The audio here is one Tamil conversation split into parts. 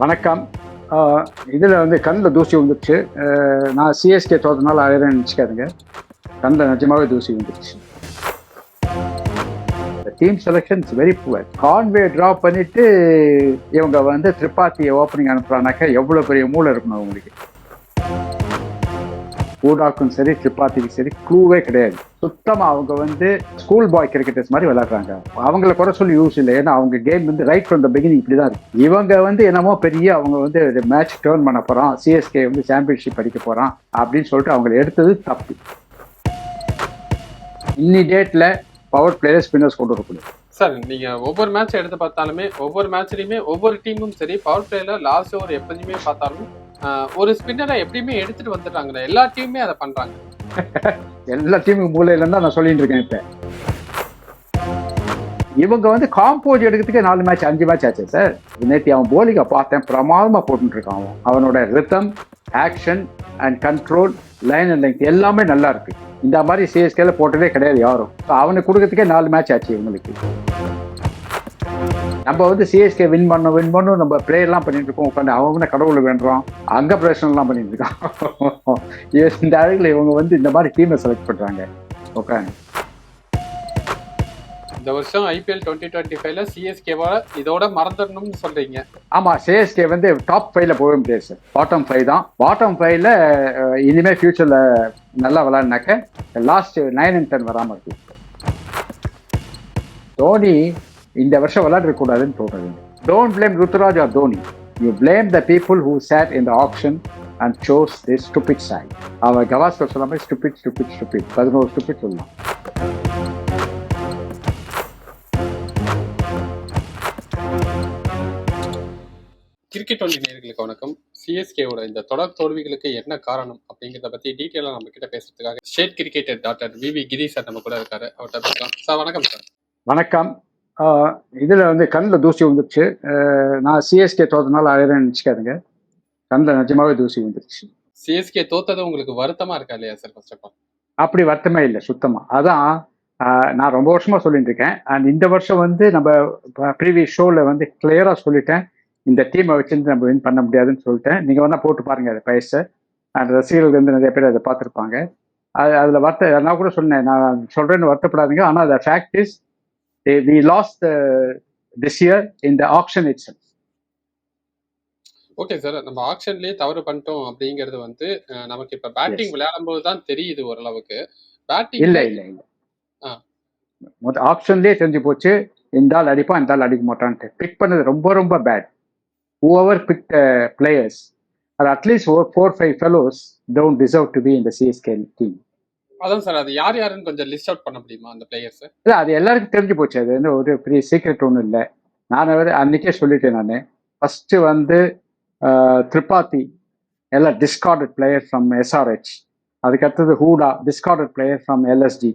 வணக்கம். இதில் வந்து கண்ணில் தூசி வந்துடுச்சு நான் சிஎஸ்கே தோத்தனால ஆயிரம் நினச்சிக்காதுங்க. கண்ணில் நிஜமாகவே தூசி வந்துடுச்சு team selections very poor Conway drop பண்ணிட்டு இவங்க வந்து திரிபாத்தியை ஓப்பனிங் அனுப்புறானாக்கா எவ்வளோ பெரிய மூளை இருக்கணும் அவங்களுக்கு. ஊடாக்கும் சரி திரிபாத்திக்கும் சரி க்ளூவே கிடையாது. சுத்தமாக அவங்க வந்து ஸ்கூல் பாய் கிரிக்கெட்டர்ஸ் மாதிரி விளையாடுறாங்க. அவங்கள குறை சொல்லி யூஸ் இல்லை. ஏன்னா அவங்க கேம் வந்து ரைட் ஃப்ரம் த பிகினிங் இப்படி தான் இருக்கு. இவங்க வந்து என்னமோ பெரிய அவங்க வந்து மேட்ச் டேர்ன் பண்ண போகிறோம் சிஎஸ்கே வந்து சாம்பியன்ஷிப் அடிக்க போகிறான் அப்படின்னு சொல்லிட்டு அவங்களை எடுத்தது தப்பு. இன்னி டேட்டில் பவர் பிளேயர் ஸ்பின்னர்ஸ் கொண்டு வரக்கூடாது. சார் நீங்க ஒவ்வொரு மேட்ச் எடுத்து பார்த்தாலுமே ஒவ்வொரு மேட்ச்லயுமே ஒவ்வொரு டீமும் சரி பவர் பிளேல லாஸ்ட் ஓவர் எப்போதுமே பார்த்தாலும் ஒரு ஸ்பின்னரை எப்படியுமே எடுத்துட்டு வந்துடுறாங்க எல்லா டீமுமே அதை பண்றாங்க. எல்லா டீமுக்கு மூலையில தான் நான் சொல்லிட்டு இருக்கேன் இப்போ. இவங்க வந்து காம்போஸ் எடுக்கிறதுக்கு நாலு மேட்ச் அஞ்சு மேட்ச் ஆச்சு சார் நேற்று அவன் போலிங்க பார்த்தேன். பிரமாதமாக போட்டுருக்கான் அவன். அவனோட rhythm action and control line and length எல்லாமே நல்லா இருக்கு. இந்த மாதிரி சிஎஸ்கேல போட்டதே கிடையாது யாரும். அவனுக்கு கொடுக்கறதுக்கே நாலு மேட்ச் ஆச்சு இவங்களுக்கு. நம்ம வந்து சிஎஸ்கே வின் பண்ணோம் வின் பண்ணும் நம்ம ப்ளே எல்லாம் பண்ணிட்டு இருக்கோம் உட்காந்து அவங்க கடவுளை வேண்டுறோம் அங்க பிரச்சனை எல்லாம் பண்ணிட்டு இருக்கான். இந்த அழகுல இவங்க வந்து இந்த மாதிரி டீமை செலக்ட் பண்றாங்க. உட்காந்து இந்த வருஷம் ஐபிஎல் டுவெண்ட்டி டுவெண்ட்டி ஃபைவ்ல சிஎஸ்கேவா இதோட மறந்துடணும்னு சொல்றீங்க. ஆமா சிஎஸ்கே வந்து டாப் ஃபைவ்ல போக முடியாது சார் பாட்டம் ஃபைவ் தான். பாட்டம் ஃபைவ்ல இனிமே ஃபியூச்சர்ல நல்லா விளையாடினாக்க லாஸ்ட் நைன் அண்ட் டென் வராம இருக்கு. தோனி இந்த வருஷம் விளையாடக்கூடாதுன்னு தோணுது don't blame Ruturaj or Dhoni you blame the people who sat in the auction and chose the stupid side அவன் கவாஸ்கர் சொன்ன மாதிரி ஸ்டூபிட் ஸ்டூபிட் ஸ்டூபிட் பதினோரு ஸ்டூபிட் சொல்லலாம். கிரிக்கெட் டுவெண்ட்டி நேர்களுக்கு வணக்கம். சிஎஸ்கேவோட இந்த தொடர் தோல்விகளுக்கு என்ன காரணம் அப்படிங்கிறத பத்தி டீட்டெயிலாக நம்ம கிட்ட பேசுறதுக்காக state cricketer doctor V V Giri sir நம்ம கூட இருக்காரு. அவர்கிட்ட பேசலாம். சார் வணக்கம் சார் வணக்கம். இதுல வந்து கண்ணில் தூசி வந்துருச்சு நான் சிஎஸ்கே தோற்றனால ஆயிரம் நினச்சிக்காதுங்க. கண்ணில் நிஜமாவே தூசி வந்துருச்சு சிஎஸ்கே தோத்தது உங்களுக்கு வருத்தமா இருக்கா இல்லையா சார் ஃபர்ஸ்ட் ஆஃப் ஆல் அப்படி வருத்தமே இல்லை சுத்தமா. அதான் நான் ரொம்ப வருஷமா சொல்லிட்டு இருக்கேன். அண்ட் இந்த வருஷம் வந்து நம்ம ப்ரீவியஸ் ஷோவில் வந்து கிளியரா சொல்லிட்டேன். இந்த டீமை வச்சுருந்து நம்ம வின் பண்ண முடியாதுன்னு சொல்லிட்டேன். நீங்க வேணா போட்டு பாருங்க அதை பயிற்சை அந்த ரசிகர்கள் வந்து நிறைய பேர் அதை பார்த்துருப்பாங்க. அது அதில் வருத்த நான் கூட சொன்னேன் நான் சொல்றேன்னு வருத்தப்படாதீங்க. ஆனால் அந்த fact is we lost this year இந்த ஆப்ஷன் இட்ஸ் ஓகே சார் நம்ம ஆக்ஷன்லயே தவறு பண்ணிட்டோம் அப்படிங்கிறது வந்து நமக்கு இப்ப பேட்டிங். விளையாடும் போது தான் தெரியுது ஓரளவுக்கு. இல்ல பேட்டிங் இல்ல இல்ல. மொத்த ஆப்ஷன்லயே தெரிஞ்சு போச்சு. இந்த ஆள் அடிப்பான் இந்த ஆள் அடிக்க மாட்டான்ட்டு. பிக் பண்ணது ரொம்ப ரொம்ப பேட் ஹூவர் பிக் பிளேயர்ஸ் அது at least four five fellows don't deserve to be இந்த சிஎஸ்கே டீம் அதான் சார் அது யார் யாருன்னு கொஞ்சம் லிஸ்ட் அவுட் பண்ண முடியுமா அந்த பிளேயர்ஸ் இல்லை அது எல்லாருக்கும் தெரிஞ்சு போச்சு. அது வந்து ஒரு பெரிய சீக்ரெட் ஒன்றும் இல்லை. நான் வந்து அன்னைக்கே சொல்லிட்டேன் நான். ஃபர்ஸ்ட் வந்து ஆஹ், திரிபாதி. எல்லாம் டிஸ்கார்டட் பிளேயர் ஃப்ரம் எஸ்ஆர்ஹெச் அதுக்கு அடுத்தது Hooda discarded player from LSG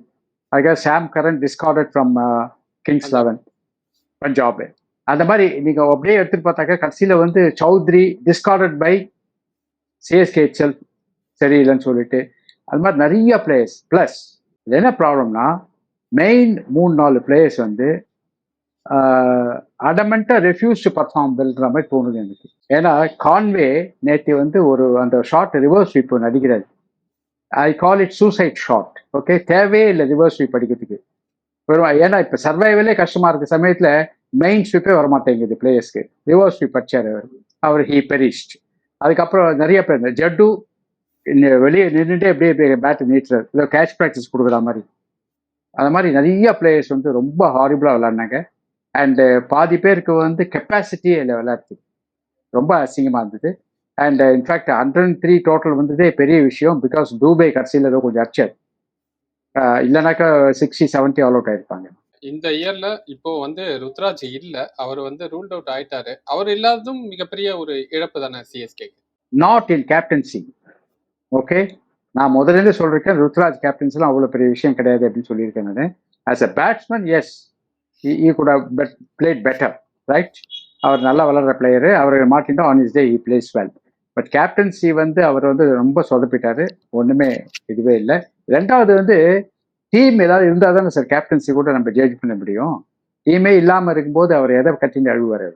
அதுக்காக Sam Curran discarded from Kings eleven Punjab. அந்த மாதிரி நீங்க அப்படியே எடுத்துட்டு பார்த்தாக்க கடைசியில வந்து சௌத்ரி டிஸ்கார்டட் பை சிஎஸ்கே செல் சரியில்லைன்னு சொல்லிட்டு. அது மாதிரி நிறைய பிளேயர்ஸ் ப்ளஸ் இது என்ன ப்ராப்ளம்னா மெயின் மூணு நாலு பிளேயர்ஸ் வந்து அடமெண்ட்டாக ரெஃப்யூஸ் டு பர்ஃபார்ம் வெல்ற மாதிரி தோணுது எனக்கு. ஏன்னா கான்வே நேற்று வந்து ஒரு அந்த ஷார்ட் ரிவர்ஸ் ஸ்வீப் ஒன்று I call it suicide shot okay தேவையே இல்லை ரிவர்ஸ் ஸ்வீப் அடிக்கிறதுக்கு. வெறும் ஏன்னா இப்போ சர்வைவலே கஷ்டமாக இருக்க. சமயத்தில் மெயின் ஸ்வீப்பே வரமாட்டேங்குது பிளேயர்ஸ்க்கு ரிவர்ஸ் ஸ்வீப் அடிச்சார் அவர். அவர் ஹீ பெரிஸ்ட் அதுக்கப்புறம் நிறைய பேர் ஜட்டு வெளியே நின்றுட்டே அப்படியே பேட் நீட்டுறாரு ஏதோ கேட்ச் ப்ராக்டிஸ் கொடுக்குற மாதிரி. அது மாதிரி நிறைய பிளேயர்ஸ் வந்து ரொம்ப ஹாரிபிளாக விளையாடினாங்க. அண்டு பாதி பேருக்கு வந்து கெப்பாசிட்டியே இல்லை விளையாடுறது ரொம்ப அசிங்கமாக இருந்தது. And in fact hundred and three total வந்ததே பெரிய விஷயம். பிகாஸ் டூபே கடைசியில் ஏதோ கொஞ்சம் அடிச்சார். இல்லைனாக்கா சிக்ஸ்டி செவன்ட்டி ஆல் அவுட் ஆயிருப்பாங்க. இந்த இயர்ல இப்போ வந்து ருத்ராஜ் இல்ல. அவர் வந்து ரூல்ட் அவுட் ஆயிட்டாரு. அவர் இல்லாததும் மிகப்பெரிய ஒரு இழப்பு தானே CSK not in captaincy okay நான் முதல்ல இருந்து ருத்ராஜ் கேப்டன்ஸ்லாம் அவ்வளோ பெரிய விஷயம் கிடையாது அப்படின்னு சொல்லியிருக்கேன் நான். As a batsman yes he good bat played better right அவர் நல்லா வளர்கிற பிளேயரு அவர் மாட்டினா on his day he plays well but captaincy வந்து அவர் வந்து ரொம்ப சொதப்பிட்டாரு. ஒன்றுமே இதுவே இல்லை. ரெண்டாவது வந்து டீம் ஏதாவது இருந்தால் தானே சார் கேப்டன்சி கூட நம்ம ஜட்ஜ் பண்ண முடியும். டீமே இல்லாமல் இருக்கும்போது அவர் எதை கட்டின்னு அழுவார்?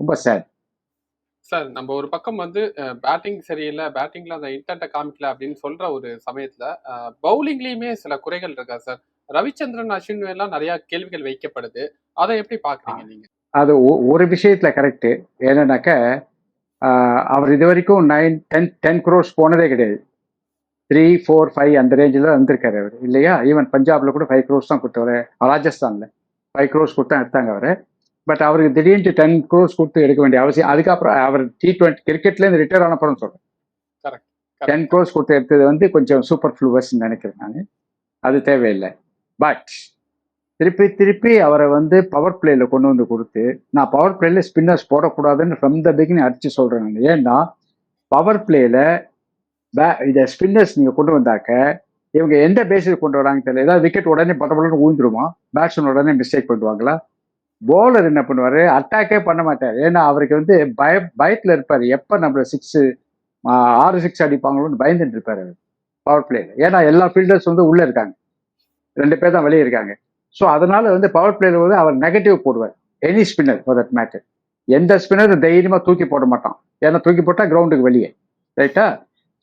ரொம்ப சேட் சார் நம்ம ஒரு பக்கம் வந்து பேட்டிங் சரியில்லை பேட்டிங்ல அந்த இன்டென்ட்டை காமிக்கல அப்படின்னு சொல்ற ஒரு சமயத்துல பவுலிங்லயுமே சில குறைகள் இருக்கா சார்? ரவிச்சந்திரன் அஸ்வின் எல்லாம் நிறைய கேள்விகள் வைக்கப்படுது. அதை எப்படி பாக்குறீங்க நீங்க? அது ஒ- ஒரு விஷயத்துல கரெக்ட் என்னன்னாக்க அவர் இது வரைக்கும் நைன் டென் டென் குரோர்ஸ் போனதே கிடையாது. த்ரீ ஃபோர் ஃபைவ் அந்த ரேஞ்சில் வந்திருக்காரு அவர். இல்லையா? ஈவன் பஞ்சாப்ல கூட ஃபைவ் க்ரோர்ஸ் தான் கொடுத்தவர். ராஜஸ்தான்ல ஃபைவ் க்ரோர்ஸ் கொடுத்தா எடுத்தாங்க அவர். பட் அவருக்கு திடீர்னு டென் க்ரோர்ஸ் கொடுத்து எடுக்க வேண்டிய அவசியம் அதுக்கப்புறம் அவர் டி டுவெண்ட்டி கிரிக்கெட்லேருந்து ரிட்டையர் ஆன அப்புறம் சொல்றேன். Correct. டென் க்ரோர்ஸ் கொடுத்து எடுத்தது வந்து கொஞ்சம் சூப்பர் ஃப்ளூவர்ஸ் நினைக்கிறேன் நான். அது தேவையில்லை. பட் திருப்பி திருப்பி அவரை வந்து பவர் பிளேல கொண்டு வந்து கொடுத்து நான் பவர் பிளேல ஸ்பின்னர்ஸ் போடக்கூடாதுன்னு ஃப்ரம் த பிகினிங் அடிச்சு சொல்றேன் நான். ஏன்னா பவர் பிளேல இதை ஸ்பின்னர்ஸ் நீங்க கொண்டு வந்தாக்க இவங்க எந்த பேஸில் கொண்டு வராங்க தெரியல. ஏதாவது விக்கெட் உடனே பட்டபடன்னு ஊந்துருமா? பேட்ஸ்மேன் உடனே மிஸ்டேக் பண்ணுவாங்களா பவுலர் என்ன பண்ணுவாரு? அட்டாக்கே பண்ண மாட்டார். ஏன்னா அவருக்கு வந்து பய பயத்துல இருப்பாரு. எப்ப நம்மள சிக்ஸ் ஆறு சிக்ஸ் அடிப்பாங்களோன்னு பயந்துட்டு இருப்பாரு அவர் பவர் பிளேயர் ஏன்னா எல்லா ஃபீல்டர்ஸ் வந்து உள்ள இருக்காங்க. ரெண்டு பேர் தான் வெளியே இருக்காங்க. ஸோ அதனால வந்து பவர் பிளேயர் வந்து அவர் நெகட்டிவ் போடுவார். Any spinner for that matter எந்த ஸ்பின்னர் தைரியமா தூக்கி போட மாட்டான். ஏன்னா தூக்கி போட்டா கிரவுண்டுக்கு வெளியே. ரைட்டா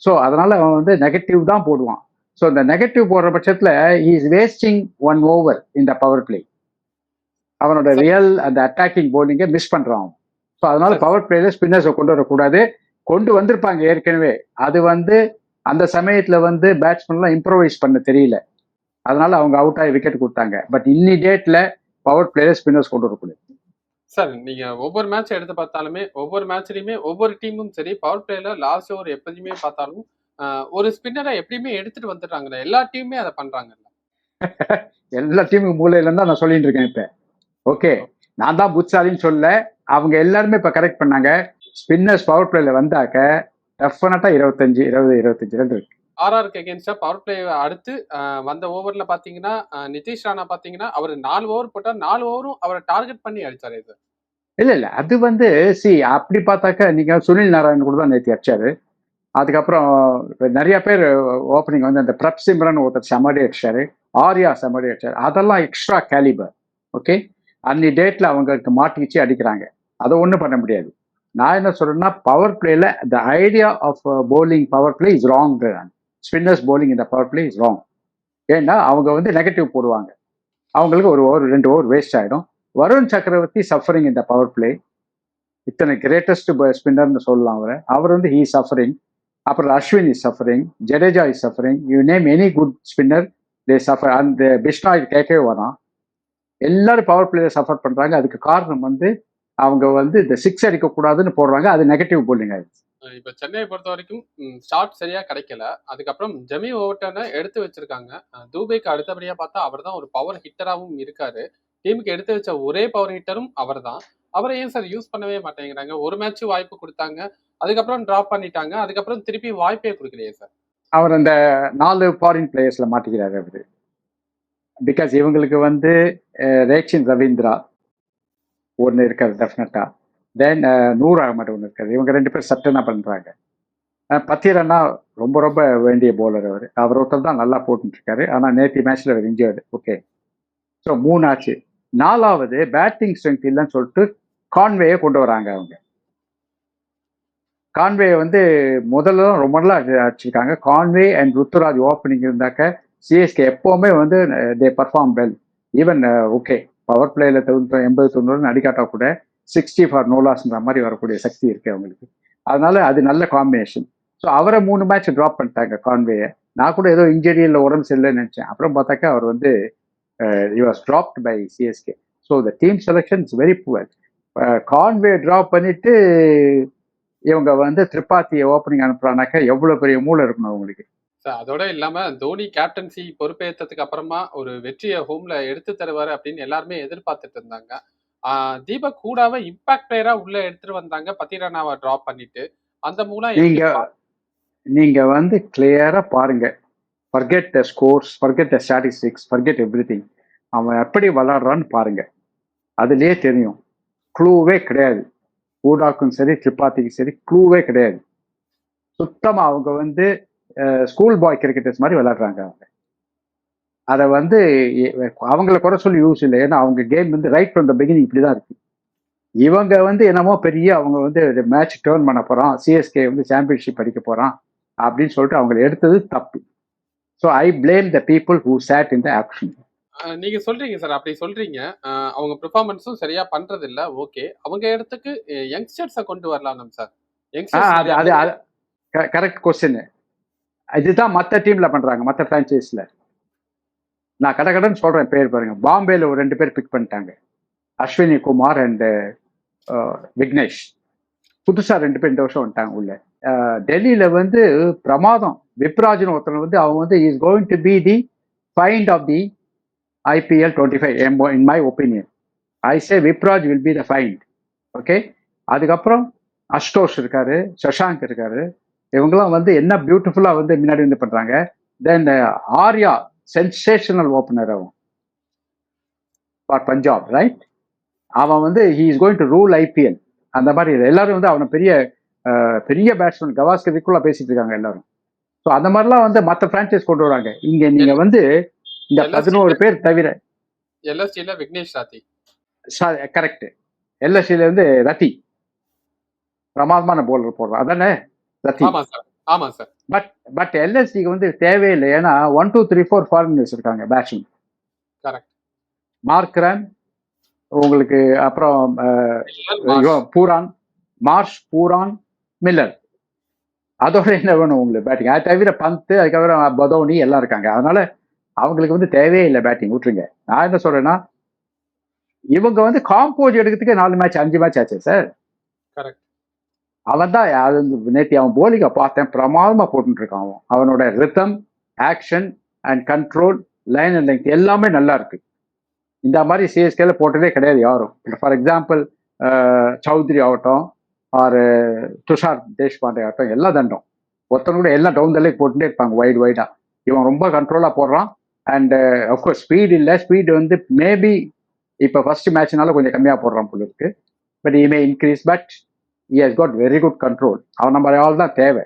ஸோ அதனால அவன் வந்து நெகட்டிவ் தான் போடுவான். ஸோ இந்த நெகட்டிவ் போடுற பட்சத்தில் இஸ் வேஸ்டிங் ஒன் ஓவர் இந்த பவர் பிளே அவனோட ரியல் அந்த அட்டாக்கிங் போலிங்கை மிஸ் பண்றான். ஸோ அதனால. பவர் பிளேல ஸ்பின்னர்ஸை கொண்டு வரக்கூடாது. கொண்டு வந்திருப்பாங்க ஏற்கனவே. அது வந்து அந்த சமயத்துல வந்து பேட்ஸ்மேன்லாம் இம்ப்ரோவைஸ் பண்ண தெரியல. அதனால அவங்க அவுட் ஆகி விக்கெட் கொடுத்தாங்க. பட் இன்னி டேட்ல பவர் பிளேயர் ஸ்பின்னர்ஸ் கொண்டு வரக்கூடாது. சார் நீங்க ஒவ்வொரு மேட்ச் எடுத்து பார்த்தாலுமே ஒவ்வொரு மேட்ச்லயுமே ஒவ்வொரு டீமும் சரி பவர் பிளேல லாஸ்ட் ஓவர் எப்போதுமே பார்த்தாலும் ஒரு ஸ்பின்னரை எப்படியுமே எடுத்துட்டு வந்துட்டாங்கல்ல எல்லா டீமுமே அதை பண்றாங்கல்ல. எல்லா டீமுக்கு மூலையில தான் நான் சொல்லிட்டு இருக்கேன் இப்ப. ஓகே நான் தான் புட்சாலின்னு சொல்ல அவங்க எல்லாருமே இப்ப கரெக்ட் பண்ணாங்க. ஸ்பின்னர்ஸ் பவர் பிளேல வந்தாக்க டெஃபினட்டா இருபத்தஞ்சு இருபது இருபத்தஞ்சு ரன் இருக்கு. ஆர்ஆருக்கு அகேன்ஸ்டா பவர் பிளே அடுத்து வந்த ஓவர்ல பாத்தீங்கன்னா நிதிஷ் ராணா பாத்தீங்கன்னா அவர் நாலு ஓவர் போட்டா நாலு ஓவரும் அவரை டார்கெட் பண்ணி அடிச்சாரு இது. இல்ல இல்ல. அது வந்து சி அப்படி பார்த்தாக்க நீங்க சுனில் நாராயண் கூட தான் நேற்று அடிச்சாரு. அதுக்கப்புறம் நிறைய பேர் ஓப்பனிங் வந்து அந்த பிரப் சிம்ரன் ஒருத்தர் செமடி அடிச்சாரு. ஆர்யா செமடி அடிச்சாரு. அதெல்லாம் எக்ஸ்ட்ரா கேலிபர் ஓகே அன்னி டேட்ல அவங்களுக்கு மாட்டிச்சு அடிக்கிறாங்க. அதை ஒன்றும் பண்ண முடியாது. நான் என்ன சொல்றேன்னா பவர் பிளேல the idea of bowling power play is wrong spinners bowling இந்த பவர் பிளே இஸ் ராங் ஏன்னா அவங்க வந்து நெகட்டிவ் போடுவாங்க. அவங்களுக்கு ஒரு ஓவர் ரெண்டு ஓவர் வேஸ்ட் ஆகிடும் வருண் சக்கரவர்த்தி சஃபரிங் இந்த பவர் பிளே இத்தனை கிரேட்டஸ்ட் ஸ்பின்னர்னு சொல்லலாம் அவரை. அவர் வந்து ஹீ சஃபரிங் அப்புறம் Ashwin is suffering Jadeja is suffering you name any good spinner they suffer அந்த பிஷ்னாய் கேட்கவே வரான் எல்லாரும் பவர் பிளேயர் சஃபர் பண்றாங்க. அதுக்கு காரணம் வந்து அவங்க வந்து இந்த சிக்ஸ் அடிக்கக்கூடாதுன்னு போடுறாங்க. அது நெகட்டிவ் போலிங் ஆயிடுச்சு. இப்ப சென்னையை பொறுத்த வரைக்கும் ஷாட் சரியா கிடைக்கல. அதுக்கப்புறம் ஜெமி ஓவர்டனை எடுத்து வச்சிருக்காங்க. தூபேக்கு அடுத்தபடியா பார்த்தா அவர் தான் ஒரு பவர் ஹிட்டராகவும் இருக்காரு. டீமுக்கு எடுத்து வச்ச ஒரே பவர் ஹிட்டரும் அவர் தான் அவரை ஏன் சார் யூஸ் பண்ணவே மாட்டேங்கிறாங்க? ஒரு மேட்ச் வாய்ப்பு கொடுத்தாங்க. அதுக்கப்புறம் டிராப் பண்ணிட்டாங்க. அதுக்கப்புறம் திருப்பி வாய்ப்பே கொடுக்கலையே சார் அவர் அந்த நாலு ஃபாரின் பிளேயர்ஸ்ல மாட்டிக்கிறாரு அவரு. பிகாஸ் இவங்களுக்கு வந்து அஹ், ரேக்ஷின் ரவீந்திரா ஒன்று இருக்காரு டெஃபினட்டா தென் நூறு அகமது ஒன்று இருக்காரு இவங்க ரெண்டு பேர் சட்டனா பண்ணுறாங்க பத்திரன்னா ரொம்ப ரொம்ப வேண்டிய போலர் அவர். அவர் ஒருத்தர் தான் நல்லா போட்டுருக்காரு ஆனால் நேற்று மேட்ச்ல அவர் இன்ஜர்டு ஓகே ஸோ மூணு ஆச்சு. நாலாவது பேட்டிங் ஸ்ட்ரென்த் இல்லைன்னு சொல்லிட்டு கான்வேயை கொண்டு வராங்க அவங்க. கான்வே வந்து முதல்ல ரொம்ப நல்லா அடிச்சிருக்காங்க. கான்வே அண்ட் ருத்துராஜ் ஓப்பனிங் இருந்தாக்க சிஎஸ்கே எப்பவுமே வந்து they perform well even okay power பிளேயில் தொண்ணூறு எண்பது தொண்ணூறு அடிக்காட்டா கூட சிக்ஸ்டி ஃபார் நோலாஸ்ன்ற மாதிரி வரக்கூடிய சக்தி இருக்கு அவங்களுக்கு. அதனால அது நல்ல காம்பினேஷன் ஸோ அவரை மூணு மேட்ச் ட்ராப் பண்ணிட்டாங்க கான்வேயை நான் கூட ஏதோ இன்ஜுரி இல்லை உடம்பு சரியில்லைன்னு நினச்சேன். அப்புறம் பார்த்தாக்கா அவர் வந்து you was dropped by CSK so the team selection is very poor Conway drop பண்ணிட்டு இவங்க வந்து திரிபாத்தியை ஓப்பனிங் அனுப்புறானாக்கா எவ்வளோ பெரிய மூளை இருக்கணும் அவங்களுக்கு. அதோட இல்லாம தோனி கேப்டன்சி பொறுப்பேற்றதுக்கு அப்புறமா ஒரு வெற்றியை ஹோம்ல எடுத்து தருவாரு அப்படின்னு எல்லாருமே எதிர்பார்த்துட்டு இருந்தாங்க. தீபக் கூடாவ இம்பாக்ட் பிளேயரா உள்ள எடுத்துட்டு வந்தாங்க. பத்திரானாவை டிராப் பண்ணிட்டு. அந்த மூலம் நீங்க நீங்க வந்து கிளியரா பாருங்க. Forget the scores forget the statistics forget everything அவன் எப்படி விளாடுறான்னு பாருங்க. அதுலயே தெரியும். க்ளூவே கிடையாது. ஊடாக்கும் சரி திரிபாத்திக்கும் சரி க்ளூவே கிடையாது. சுத்தமா அவங்க வந்து ஸ்கூல் பாய் கிரிக்கெட்டர்ஸ் மாதிரி விளையாடுறாங்க அவங்க. அதை வந்து அவங்கள குறை சொல்லி யூஸ் இல்லை. ஏன்னா அவங்க கேம் வந்து ரைட் ஃப்ரம் த பிகினிங் இப்படி தான் இருக்கு. இவங்க வந்து என்னமோ பெரிய அவங்க வந்து மேட்ச் டேர்ன் பண்ண போறோம் சிஎஸ்கே வந்து சாம்பியன்ஷிப் அடிக்க போறான். அப்படின்னு சொல்லிட்டு அவங்க எடுத்தது தப்பு. So I blame the people who sat in the auction அஹ் நீங்க சொல்றீங்க சார். அப்படி சொல்றீங்க. அஹ் அவங்க பெர்ஃபார்மன்ஸும் சரியா பண்றது இல்ல ஓகே. அவங்க இடத்துக்கு யங்ஸ்டர்ஸ கொண்டு வரலாம் சார். அது அது கரெக்ட் கொஸ்டின் இதுதான் மற்ற டீம்ல பண்றாங்க மற்ற பிரான்ச்சைஸ்ல நான் கடை கடன் சொல்றேன் பேர் பாருங்க. பாம்பேல ஒரு ரெண்டு பேர் பிக் பண்ணிட்டாங்க. அஸ்வினி குமார் அண்ட் விக்னேஷ். புதுசா ரெண்டு பேர் இந்த வருஷம் வந்துட்டாங்க உள்ள. டெல்லியில வந்து பிரமாதம். விப்ராஜ்னு ஒருத்தன் வந்து அவன் வந்து is going to be the find of the IPL twenty five in my opinion I say Vipraj will be the find okay அதுக்கப்புறம் அஷ்டோஷ் இருக்காரு சஷாங்க் இருக்காரு. இவங்கெல்லாம் வந்து என்ன பியூட்டிஃபுல்லா வந்து முன்னாடி வந்து பண்றாங்க? தென் ஆர்யா சென்சேஷனல் ஓப்பனர் அவன். ஃபார் பஞ்சாப் ரைட் அவன் வந்து he is going to rule IPL அந்த மாதிரி. எல்லாரும் வந்து அவனை பெரிய அஹ், பெரிய பேட்ஸ்மேன் கவாஸ்கர் இதுக்குள்ள பேசிட்டு இருக்காங்க எல்லாரும். ஸோ அந்த மாதிரிலாம் வந்து மற்ற பிரான்ச்சைஸ் கொண்டு வராங்க. இங்க நீங்க வந்து இந்த பதினோரு பேர் தவிர எல்எஸ்டில விக்னேஷ் ராத்தி. கரெக்ட் எல்எஸ்சியில வந்து ரத்தி. பிரமாதமான போலர் போடுறான். அதானே? ஆமா சார். பட் பட் எல்எஸ்சிக்கு வந்து தேவையில்லை. ஏன்னா one two three four foreigners இருக்காங்க பேட்ஸ்மேன் கரெக்ட் மார்க்ரன் உங்களுக்கு அப்புறம் பூரான் மார்ஷ் பூரான் மில்லர் அதோட என்ன வேணும் உங்களுக்கு பேட்டிங் அது தவிர பந்து அதுக்கப்புறம் பதோனி எல்லாம் இருக்காங்க. அதனால அவங்களுக்கு வந்து தேவையே இல்லை பேட்டிங் விட்டுருங்க. நான் என்ன சொல்றேன்னா இவங்க வந்து காம்போஸ் எடுக்கிறதுக்கே நாலு மேட்ச் அஞ்சு மேட்ச் ஆச்சு சார்? கரெக்ட் அவன் தான் நேற்று அவன் போலிங்க பார்த்தேன் பிரமாதமா போட்டுட்டு இருக்கான் அவன். அவனோட rhythm action and control line and length எல்லாமே நல்லா இருக்கு. இந்த மாதிரி சிஎஸ்கேல போட்டதே கிடையாது யாரும். ஃபார் எக்ஸாம்பிள் சௌத்ரி ஆகட்டும் ஆர் துஷார் தேஷ்பாண்டே ஆகட்டும் எல்லாம் தண்டம். ஒருத்தன் கூட எல்லாம் டவுன் தலை போட்டுட்டே இருப்பாங்க வைடு வைடா இவன் ரொம்ப கண்ட்ரோலாக போடுறான். அண்ட் அஃப்கோர்ஸ் ஸ்பீட் இல்லை. ஸ்பீடு வந்து மேபி இப்போ ஃபர்ஸ்ட் மேட்ச்னால கொஞ்சம் கம்மியாக போடுறான் போல இருக்கு. But he may increase but he has got very good control அவன் நம்ம ஆள் தான் தேவை.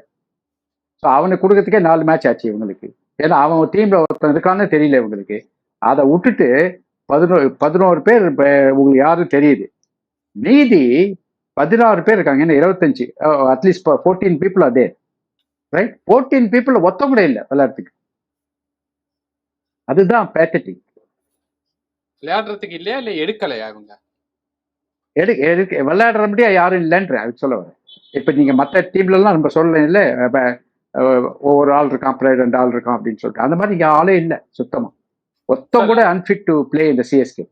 ஸோ அவனுக்கு கொடுக்கறதுக்கே நாலு மேட்ச் ஆச்சு இவங்களுக்கு. ஏன்னா அவன் டீம்ல ஒருத்தன் இருக்கான்னு தெரியல இவங்களுக்கு. அதை விட்டுட்டு பதினோரு பதினோரு பேர் உங்களுக்கு யாரும் தெரியுது. மீதி பதினாறு பேர் இருக்காங்க. ஏன்னா இருபத்தஞ்சு? அட்லீஸ்ட் ஃபோர்டீன் பீப்புள் அதே ரைட் ஃபோர்டீன் பீப்புள் ஒத்த கூட இல்லை விளையாடுறதுக்கு. அதுதான் பேத்தட்டிக் விளையாடுறதுக்கு இல்லையா? இல்லை எடுக்கலையா இவங்க? எடு எதுக்கு? விளையாடுற முடியா யாரும் இல்லைன்ற அதுக்கு சொல்ல வரேன். இப்போ நீங்க மற்ற டீம்லலாம் நம்ம சொல்லல இல்லை ஒவ்வொரு ஆள் இருக்கான் பிளேயர் ரெண்டு ஆள் இருக்கான் அப்படின்னு சொல்லிட்டு. அந்த மாதிரி இங்க ஆளே இல்லை சுத்தமா. ஒத்தம் கூட அன்ஃபிட் டு பிளே இந்த சிஎஸ்கே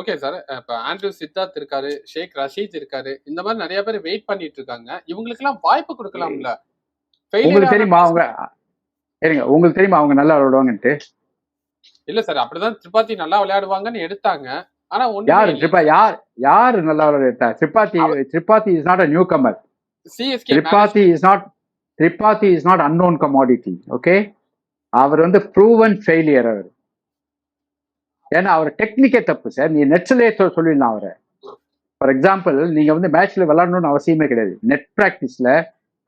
ஓகே சார் இப்ப ஆண்ட்ரூ சித்தார்த் இருக்காரு ஷேக் ரஷீத் இருக்காரு. இந்த மாதிரி நிறைய பேர் வெயிட் பண்ணிட்டு இருக்காங்க. இவங்களுக்கு எல்லாம் வாய்ப்பு கொடுக்கலாம்ல? உங்களுக்கு தெரியுமா அவங்க இருங்க உங்களுக்கு தெரியுமா அவங்க நல்லா விளையாடுவாங்கன்ட்டு? இல்ல சார் அப்படிதான் திரிபாத்தி நல்லா விளையாடுவாங்கன்னு எடுத்தாங்க. ஆனா யாரு? திரிபா யார்? யாரு நல்லா விளையாடுறா? Tripathi is not a newcomer CSK is not Tripathi is not unknown commodity okay அவர் வந்து ப்ரூவன் ஃபெயிலியர் அவர். ஏன்னா அவர் டெக்னிக்கே தப்பு சார் நீ நெட்ஸ்லேயே சொல்லிடலாம் அவரை. ஃபார் எக்ஸாம்பிள் நீங்க வந்து மேட்ச்ல விளையாடணும்னு அவசியமே கிடையாது. நெட் ப்ராக்டிஸ்ல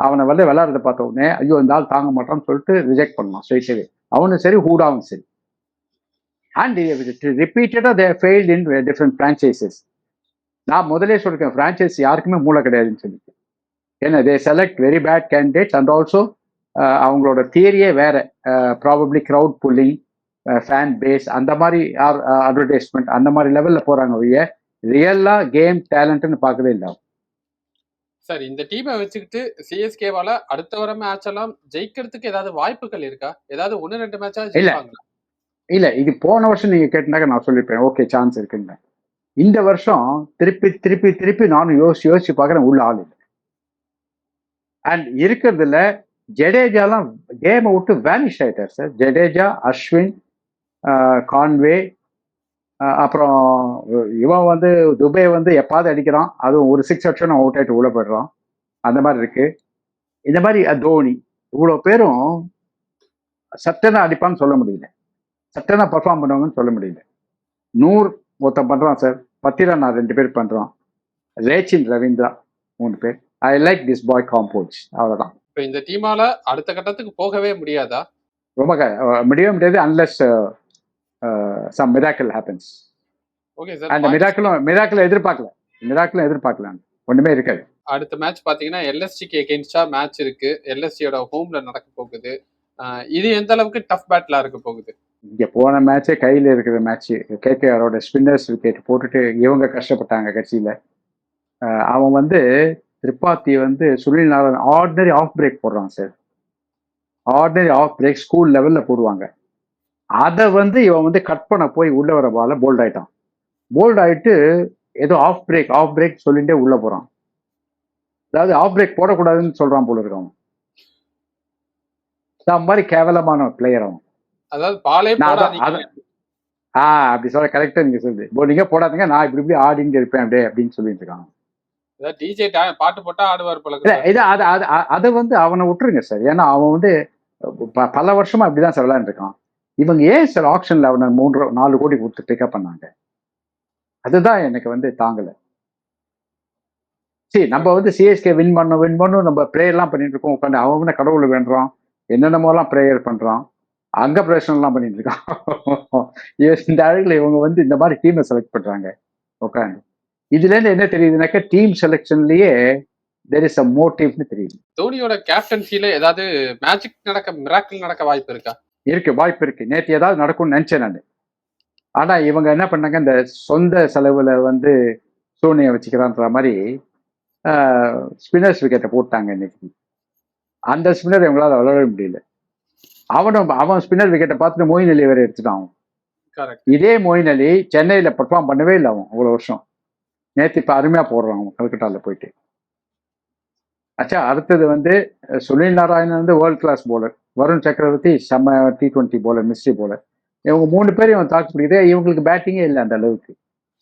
அவனை வந்து விளையாடுறத பார்த்த உடனே ஐயோ இந்த ஆள் தாங்க மாட்டான்னு சொல்லிட்டு ரிஜெக்ட் பண்ணலாம் ஸ்ட்ரெயிட்டவே அவனும் சரி ஹூடாவும் சரி. அண்ட் ரிப்பீட்டடா they failed in different franchises நான் முதலே சொல்லிருக்கேன் ஃப்ரான்ச்சைஸ் யாருக்குமே மூளை கிடையாதுன்னு சொல்லிட்டு. ஏன்னா they select very bad candidates and also அவங்களோட தியரியே வேற. Probably crowd pulling fan base அந்த மாதிரி அட்வர்டைஸ்மெண்ட் அந்த மாதிரி லெவல்ல போறாங்க ஒழிய ரியலா கேம் டேலண்ட்னு பார்க்கவே இல்லை சார் இந்த டீமை வச்சுக்கிட்டு சிஎஸ்கேவால அடுத்த வர மேட்ச் எல்லாம் ஜெயிக்கிறதுக்கு ஏதாவது வாய்ப்புகள் இருக்கா? ஏதாவது ஒன்னு ரெண்டு மேட்சா ஜெயிப்பாங்களா? இல்ல இது போன வருஷம் நீங்க கேட்டினாக்க நான் சொல்லியிருப்பேன் ஓகே சான்ஸ் இருக்குங்க. இந்த வருஷம் திருப்பி திருப்பி திருப்பி நானும் யோசிச்சு யோசிச்சு பார்க்குறேன் உள்ள ஆள் இல்லை. அண்ட் இருக்கிறதுல ஜடேஜாலாம் கேமை விட்டு வேனிஷ் ஆயிட்டார் சார் ஜடேஜா அஸ்வின் கான்வே அப்புறம் இவன் வந்து துபே வந்து எப்பாவது அடிக்கிறான் அதுவும் ஒரு சிக்ஸ் அடிச்சோன்னு அவுட் ஆகிட்டு உள்ள போயிடுறான் அந்த மாதிரி இருக்கு. இந்த மாதிரி தோனி. இவ்வளோ பேரும் சட்டனா அடிப்பான்னு சொல்ல முடியல. சட்டனா பர்ஃபார்ம் பண்ணுவாங்கன்னு சொல்ல முடியல. நூறு ஒருத்தன் பண்றான் சார் பத்திரா நான் ரெண்டு பேர் பண்றோம். ரேச்சின் ரவீந்திரா மூணு பேர். I like this boy compose அவ்வளவுதான். இப்ப இந்த டீமால அடுத்த கட்டத்துக்கு போகவே முடியாதா? ரொம்ப முடியவே முடியாது unless some miracle happens okay அந்த சார் மிராக்கிளும் மிராக்கிள் எதிர்பார்க்கல. மிராக்கிளும் எதிர்பார்க்கலாம் ஒண்ணுமே இருக்காது. அடுத்த மேட்ச் பாத்தீங்கன்னா எல்எஸ்டிக்கு எகென்ஸ்டா மேட்ச் இருக்கு. எல்எஸ்டியோட ஹோம்ல நடக்க போகுது. இது எந்த அளவுக்கு டஃப் பேட்டிலா இருக்க போகுது? இங்கே போன மேட்சே கையில் இருக்கிற மேட்ச்சு கேகேஆரோட ஸ்பின்னர்ஸ் விக்கெட் போட்டுட்டு இவங்க கஷ்டப்பட்டாங்க கட்சியில். அவன் வந்து திரிபாத்தி வந்து Sunil Narine ordinary off break போடுறான் sir ordinary off break school லெவலில் போடுவாங்க. அதை வந்து இவன் வந்து கட் பண்ண போய் உள்ள வர பால போல்ட் ஆயிட்டான். போல்ட் ஆயிட்டு ஏதோ ஆஃப் பிரேக் ஆஃப் பிரேக் சொல்லிட்டே உள்ள போறான். அதாவது ஆஃப் பிரேக் போடக்கூடாதுன்னு சொல்றான் போல இருக்கான். அந்த மாதிரி கேவலமான பிளேயர் அவன். அதாவது பாலே ஆ அப்படி சொல்ல கரெக்டா நீங்க சொல்லுது இப்போ நீங்க போடாதீங்க நான் இப்படி இப்படி ஆடிட்டு இருப்பேன் அப்படியே அப்படின்னு சொல்லிட்டு அதாவது டிஜே பாட்டு போட்டா ஆடுவார் இருக்கு. இது அது அது அதை வந்து அவனை விட்டுருங்க சார். ஏன்னா அவன் வந்து பல வருஷமா இப்படிதான் சார் விளையாண்டு இருக்கான். இவங்க ஏன் சார் ஆப்ஷன்ல அவனை மூன்று நாலு கோடி கொடுத்து பிக்கப் பண்ணாங்க? அதுதான் எனக்கு வந்து தாங்கல. சரி நம்ம வந்து சிஎஸ்கே வின் பண்ணோம் வின் பண்ணும் நம்ம ப்ரேயர் எல்லாம் பண்ணிட்டு இருக்கோம் உட்காந்து அவன் கடவுளை வேண்டுறான் என்னென்னமோலாம் ப்ரேயர் பண்றான். அங்க பிரச்சனை எல்லாம் பண்ணிட்டு இருக்கான். இந்த அழகுல இவங்க வந்து இந்த மாதிரி டீமை செலக்ட் பண்றாங்க. உட்காந்து இதுல இருந்து என்ன தெரியுதுனாக்கா டீம் செலெக்ஷன்லயே தெர் இஸ் அ மோட்டிவ்னு தெரியுது. தோனியோட கேப்டன்சில ஏதாவது மேஜிக் நடக்க மிராக்கிள் நடக்க வாய்ப்பு இருக்கா? இருக்கு வாய்ப்பு இருக்கு. நேற்று ஏதாவது நடக்கும்னு நினைச்சேன் நான். ஆனா இவங்க என்ன பண்ணாங்க இந்த சொந்த செலவுல வந்து சோனியை வச்சுக்கிறான்ற மாதிரி ஸ்பின்னர்ஸ் விக்கெட்டை போட்டாங்க இன்னைக்கு. அந்த ஸ்பின்னர் இவங்களால விளையாட முடியல. அவனும் அவன் ஸ்பின்னர் விக்கெட்டை பார்த்துட்டு மோயின் அலி வேற எடுத்துட்டான் இதே மோயின் அலி சென்னையில பெர்ஃபார்ம் பண்ணவே இல்லை அவன் அவ்வளோ வருஷம். நேற்று இப்போ அருமையா போடுறான் அவன் கல்கட்டால போயிட்டு. அச்சா அடுத்தது வந்து சுனில் நாராயணன் வந்து world class bowler Varun Chakravarthy செம்ம T twenty bowler mystery bowler இவங்க மூணு பேரையும் அவன் தாக்கு பிடிக்குது. இவங்களுக்கு பேட்டிங்கே இல்லை அந்த அளவுக்கு.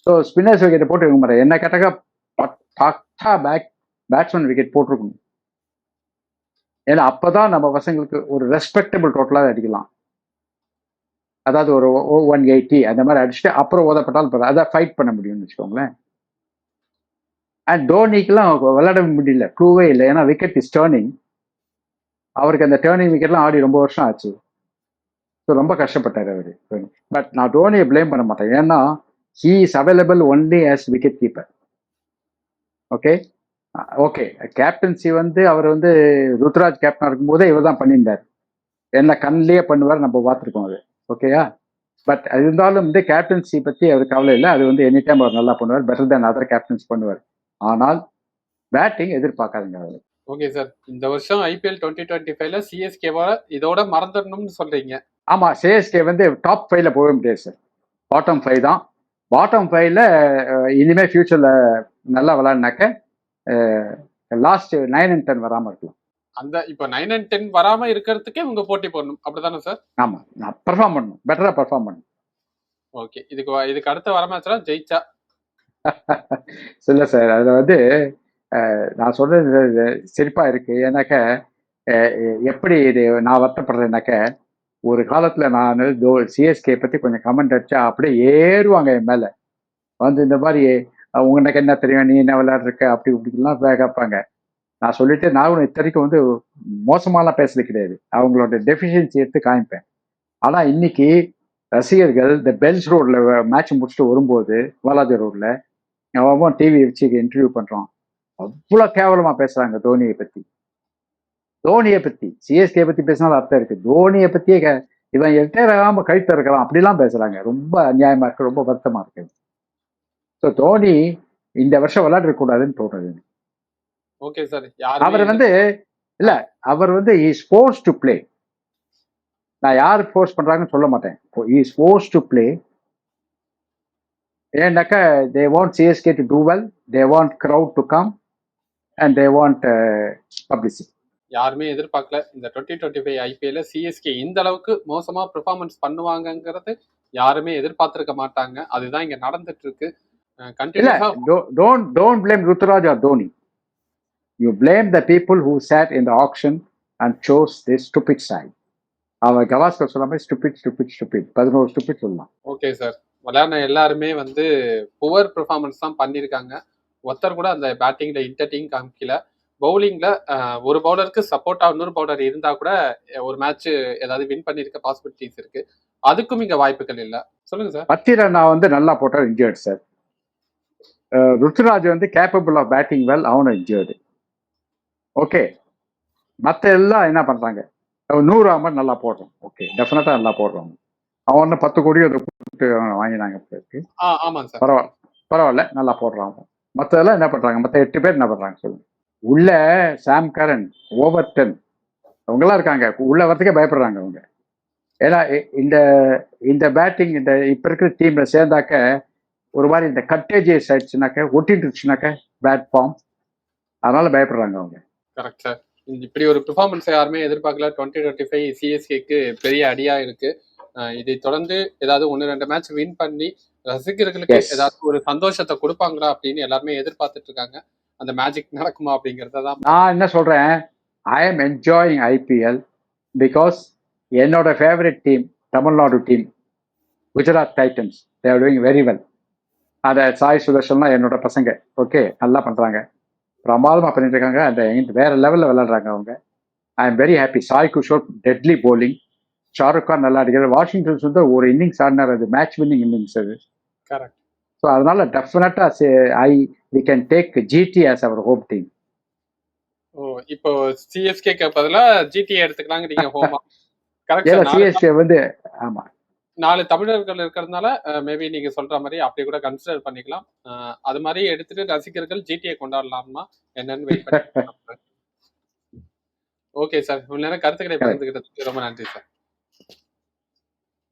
ஸோ ஸ்பின்னர்ஸ் விக்கெட்டை போட்டு இவங்க மாட்டாங்க என்ன கேட்டாக்கா பட்டா பேக் பேட்ஸ்மேன் விக்கெட் போட்டிருக்கணும். ஏன்னா அப்போதான் நம்ம பசங்களுக்கு ஒரு ரெஸ்பெக்டபிள் டோட்டலாக அடிக்கலாம். அதாவது ஒரு ஒன் எயிட்டி அந்த மாதிரி அடிச்சுட்டு அப்புறம் ஓதப்பட்டாலும் பரவாயில்ல. அதான் ஃபைட் பண்ண முடியும்னு வச்சுக்கோங்களேன். அண்ட் டோனிக்கெலாம் விளையாட முடியல. க்ளூவே இல்லை. ஏன்னா விக்கெட் இஸ் டேர்னிங் அவருக்கு அந்த டேர்னிங் விக்கெட்லாம் ஆடி ரொம்ப வருஷம் ஆச்சு. ஸோ ரொம்ப கஷ்டப்பட்டார் அவர் பட் நான் டோனியை ப்ளேம் பண்ண மாட்டேன். ஏன்னா he is available only as wicket keeper okay okay captaincy வந்து அவர் வந்து ருத்ராஜ் கேப்டனாக இருக்கும்போதே இவர் தான் பண்ணியிருந்தார். என்ன கண்ணிலேயே பண்ணுவார் நம்ம பார்த்துருக்கோம் அது. ஓகேயா பட் அது இருந்தாலும் வந்து கேப்டன்சி பற்றி அவர் கவலை இல்லை. அது வந்து எனி டைம் அவர் நல்லா பண்ணுவார். பெட்டர் தேன் அதர் கேப்டன்ஸ் பண்ணுவார். ஆனால் பேட்டிங் எதிர்பார்க்காதுங்க அவர். ஓகே சார் இந்த வருஷம் ஐபிஎல் டுவெண்ட்டி டுவெண்ட்டி ஃபைவ்ல சிஎஸ்கேவா இதோட மறந்துடணும்னு சொல்றீங்க. ஆமா சிஎஸ்கே வந்து டாப் ஃபைவ்ல போக முடியாது சார் பாட்டம் ஃபைவ் தான். பாட்டம் ஃபைவ்ல இனிமே ஃபியூச்சர்ல நல்லா விளையாடினாக்க லாஸ்ட் நைன் அண்ட் டென் வராம இருக்கலாம். அந்த இப்போ நைன் அண்ட் டென் வராம இருக்கிறதுக்கே உங்க போட்டி போடணும். அப்படிதானே சார் ஆமா நான் பெர்ஃபார்ம் பண்ணணும். பெட்டரா பெர்ஃபார்ம் பண்ணணும். ஓகே இதுக்கு இதுக்கு அடுத்த வர மேட்ச்லாம் ஜெயிச்சா? இல்ல சார் அதுல வந்து நான் சொல்றது இது சிரிப்பா இருக்கு. ஏன்னாக்க எப்படி இது நான் வருத்தப்படுறேன்னாக்க ஒரு காலத்துல நான் சிஎஸ்கே பத்தி கொஞ்சம் கமெண்ட் அடிச்சா அப்படியே ஏறுவாங்க என் மேல. வந்து இந்த மாதிரி உனக்கு என்ன தெரியும்? நீ என்ன விளையாடுறக்க அப்படி இப்படிலாம் கேட்பாங்க நான் சொல்லிட்டு நான் இத்தனைக்கும் வந்து மோசமாலாம் பேசுறது கிடையாது. அவங்களோட டெஃபிஷியன்சி எடுத்து காமிப்பேன். ஆனால் இன்னைக்கு ரசிகர்கள் இந்த பெல்ஸ் ரோட்ல மேட்ச் முடிச்சுட்டு வரும்போது வாலாஜி ரோட்ல அவன் டிவி வச்சு இன்டர்வியூ பண்றான். அவ்வளோ கேவலமா பேசுறாங்க தோனியை பத்தி. தோனியை பத்தி சிஎஸ்கே பத்தி பேசினாலும் அர்த்தம் இருக்கு. தோனியை பத்தியே கே- இவன் ரிட்டையர் ஆகாம இருக்கலாம். அப்படிலாம் பேசுறாங்க. ரொம்ப அநியாயமா இருக்கு. ரொம்ப வருத்தமா இருக்கு. ஸோ தோனி இந்த வருஷம் விளையாட கூடாதுன்னு தோணுது. ஓகே சார் அவர் வந்து இல்ல அவர் வந்து இஸ் ஃபோர்ஸ் டு பிளே நான் யார் ஃபோர்ஸ் பண்றாங்கன்னு சொல்ல மாட்டேன். இஸ் ஃபோர்ஸ் டு பிளே ஏன்னாக்கா they want CSK to do well they want crowd to come and they want publicity யாருமே எதிர்பார்க்கல. இந்த டுவெண்ட்டி டுவெண்ட்டி ஃபைவ் ஐபிஎல்ல சிஎஸ்கே இந்த அளவுக்கு மோசமா பெர்ஃபார்மன்ஸ் பண்ணுவாங்கங்கிறது யாருமே எதிர்பார்த்திருக்க மாட்டாங்க. அதுதான் இங்க நடந்துட்டு இருக்கு. Don't don't blame Ruturaj or Dhoni you blame the people who sat in the auction and chose the stupid side அவன் கவாஸ்கர் மாதிரி ஸ்டூபிட் ஸ்டூபிட் ஸ்டூபிட் பதினோரு ஸ்டூபிட் சொல்லலாம். ஓகே சார் விளையாடின எல்லாருமே வந்து புவர் பெர்ஃபார்மன்ஸ் தான் பண்ணியிருக்காங்க. ஒருத்தர் கூட அந்த பேட்டிங்ல இன்டர்டீம் காமிக்கல. பவுலிங்ல ஒரு பவுலருக்கு சப்போர்ட்டா இன்னொரு பவுலர் இருந்தா கூட ஒரு மேட்ச் ஏதாவது வின் பண்ணிருக்க பாசிபிலிட்டிஸ் இருக்கு. அதுக்கும் இங்க வாய்ப்புகள் இல்ல. சொல்லுங்க சார் பத்திரன் நான் வந்து நல்லா போட்டார் இன்ஜர்ட் சார் ருத்துராஜ் வந்து கேப்பபிள் ஆஃப் பேட்டிங் வெல் அவனும் இன்ஜர்டு ஓகே மற்ற எல்லாம் என்ன பண்றாங்க? அவன் நூறு அமர் நல்லா போடுறான். ஓகே டெஃபினட்டா நல்லா போடுறான். அவன் ஒன்றும் பத்து கோடி அதை கொடுத்து வாங்கினாங்க பரவாயில்ல. பரவாயில்ல. நல்லா போடுறான் மற்றதெல்லாம் என்ன பண்றாங்க? மற்ற எட்டு பேர் என்ன பண்றாங்க சொல்லுங்க. உள்ள சாம் கரன் ஓவர்டன் அவங்கெல்லாம் இருக்காங்க. உள்ள வரதுக்கே பயப்படுறாங்க அவங்க. ஏன்னா இந்த இந்த பேட்டிங் இந்த இப்ப இருக்கிற டீம்ல சேர்ந்தாக்க ஒரு மாதிரி இந்த கட்டேஜியஸ் ஆயிடுச்சுனாக்க ஒட்டிட்டுச்சுனாக்க பேட் ஃபார்ம் அதனால பயப்படுறாங்க அவங்க. கரெக்ட் சார் இப்படி ஒரு பெர்ஃபார்மன்ஸ் யாருமே எதிர்பார்க்கல. டுவெண்ட்டி டுவெண்ட்டி ஃபைவ் சிஎஸ்கேக்கு பெரிய அடியா இருக்கு. இதை தொடர்ந்து ஏதாவது ஒன்று ரெண்டு மேட்ச் வின் பண்ணி ரசிகர்களுக்கு. ஏதாவது ஒரு சந்தோஷத்தை கொடுப்பாங்களா அப்படின்னு எல்லாருமே எதிர்பார்த்துட்டு இருக்காங்க. அந்த மேஜிக் நடக்குமா அப்படிங்கறத தான் நான் என்ன சொல்றேன்? I am enjoying IPL because என்னோட favourite team Tamil Nadu team Gujarat Titans they're doing very well அந்த சாய் சுதர்ஷன்லாம் என்னோட பசங்க. ஓகே நல்லா பண்றாங்க. பிரமாதமா பண்ணிட்டு இருக்காங்க. அந்த வேற லெவல்ல விளையாடுறாங்க அவங்க. I am very happy Sai Kishore deadly bowling. Shahrukh Khan நல்லா அடிக்கிறார். வாஷிங்டன் சுந்தர் ஒரு இன்னிங்ஸ் ஆடினார் அது. மேட்ச் வின்னிங் இன்னிங்ஸ் அது. கரெக்ட் ஸோ அதனால டெஃபினட்டா I we can take GT as our home team ஓ இப்போ சிஎஸ்கேக்கு பதிலா ஜிடி எடுத்துக்கலாங்கிறீங்க ஹோமா கரெக்ட் சிஎஸ்கே வந்து ஆமா. நாலு தமிழர்கள் இருக்கிறதுனால மேபி நீங்க சொல்ற மாதிரி அப்படி கூட கன்சிடர் பண்ணிக்கலாம். அது மாதிரி எடுத்துட்டு ரசிகர்கள் ஜிடிஏ கொண்டாடலாமா என்னன்னு வெயிட் பண்ணி ஓகே சார் இவ்வளவு நேரம் கருத்துக்களை பகிர்ந்துகிட்டதுக்கு ரொம்ப நன்றி சார்